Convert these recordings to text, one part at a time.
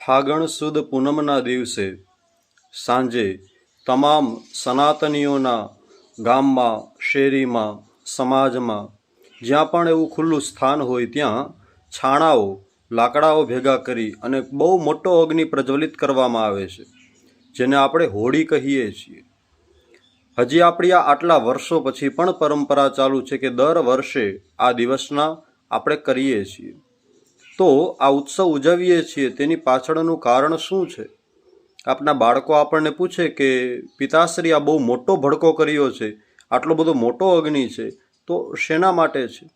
ફાગણ સુદ પૂનમના દિવસે સાંજે તમામ સનાતનીઓના ગામમાં, શેરીમાં, સમાજમાં, જ્યાં પણ એવું ખુલ્લું સ્થાન હોય ત્યાં છાણાઓ, લાકડાઓ ભેગા કરી અને બહુ મોટો અગ્નિ પ્રજ્વલિત કરવામાં આવે છે, જેને આપણે હોળી કહીએ છીએ. હજી આપણી આ આટલા વર્ષો પછી પણ પરંપરા ચાલુ છે કે દર વર્ષે આ દિવસના આપણે કરીએ છીએ. તો આ ઉત્સવ ઉજવીએ છીએ, તેની પાછળનું કારણ શું છે? આપના બાળકો આપણને પૂછે કે, પિતાશ્રી, આ બહુ મોટો ભડકો કર્યો છે, આટલો બધો મોટો અગ્નિ છે, તો શેના માટે છે?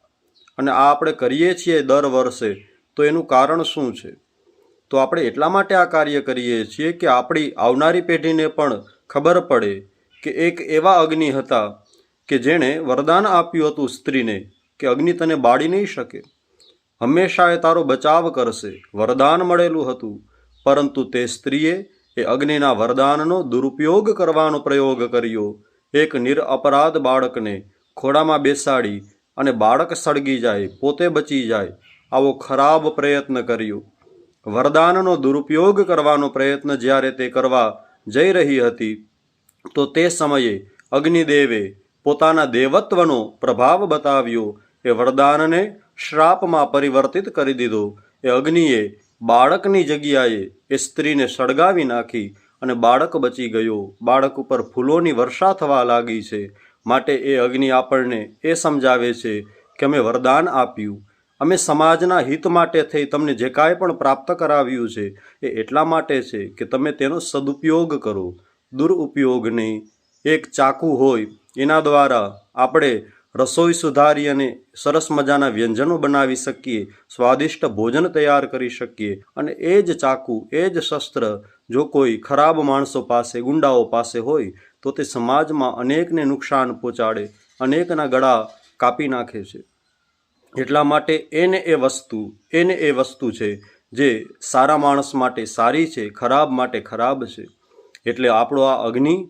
અને આ આપણે કરીએ છીએ દર વર્ષે, તો એનું કારણ શું છે? તો આપણે એટલા માટે આ કાર્ય કરીએ છીએ કે આપણી આવનારી પેઢીને પણ ખબર પડે કે એક એવા અગ્નિ હતા કે જેણે વરદાન આપ્યું હતું સ્ત્રીને કે અગ્નિ તને બાળી નહીં શકે. હંમેશા એ તારો બચાવ કરશે. વરદાન મળેલું હતું, પરંતુ તે સ્ત્રીએ એ અગ્નિના વરદાનનો દુરુપયોગ કરવાનો પ્રયોગ કર્યો. એક નિરઅપરાધ બાળકને ખોડામાં બેસાડી અને બાળક સળગી જાય, પોતે બચી જાય, આવો ખરાબ પ્રયત્ન કર્યો. વરદાનનો દુરુપયોગ કરવાનો પ્રયત્ન જ્યારે તે કરવા જઈ રહી હતી, તો તે સમયે અગ્નિદેવે પોતાના દેવત્વનો પ્રભાવ બતાવ્યો. એ વરદાનને શ્રાપમાં પરિવર્તિત કરી દીધો. એ અગ્નિએ બાળકની જગ્યાએ એ સ્ત્રીને સળગાવી નાખી અને બાળક બચી ગયો. બાળક ઉપર ફૂલોની વર્ષા થવા લાગી છે. માટે એ અગ્નિ આપણને એ સમજાવે છે કે અમે વરદાન આપ્યું. અમે સમાજના હિત માટે થઈ તમને જે કાંઈ પણ પ્રાપ્ત કરાવ્યું છે, એ એટલા માટે છે કે તમે તેનો સદુપયોગ કરો. દુરુપયોગ નહીં એક ચાકુ હોય, એના દ્વારા આપણે રસોઈ સુધારી અને સરસ મજાના વ્યંજનો બનાવી શકીએ, સ્વાદિષ્ટ ભોજન તૈયાર કરી શકીએ અને એ જ ચાકુ, એ જ શસ્ત્ર જો કોઈ ખરાબ માણસો પાસે, ગુંડાઓ પાસે હોય, તો તે સમાજમાં અનેકને નુકસાન પહોંચાડે, અનેકના ગળા કાપી નાખે છે. એટલા માટે એને એ વસ્તુ, એને એ વસ્તુ છે જે સારા માણસ માટે સારી છે, ખરાબ માટે ખરાબ છે. એટલે આપણો આ અગ્નિ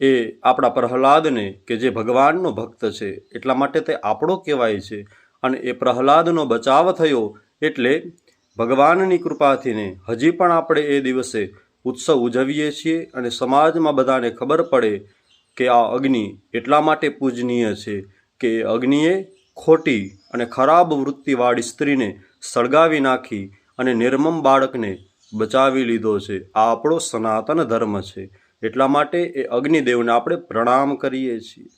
એ આપણા પ્રહલાદને કે જે ભગવાનનો ભક્ત છે, એટલા માટે તે આપણો કહેવાય છે. અને એ પ્રહલાદનો બચાવ થયો એટલે ભગવાનની કૃપાથીને હજી પણ આપણે એ દિવસે ઉત્સવ ઉજવીએ છીએ અને સમાજમાં બધાને ખબર પડે કે આ અગ્નિ એટલા માટે પૂજનીય છે કે અગ્નિએ ખોટી અને ખરાબ વૃત્તિવાળી સ્ત્રીને સળગાવી નાખી અને નિર્મમ બાળકને બચાવી લીધો છે. આ આપણો સનાતન ધર્મ છે. એટલા માટે એ અગ્નિદેવને આપણે પ્રણામ કરીએ છીએ.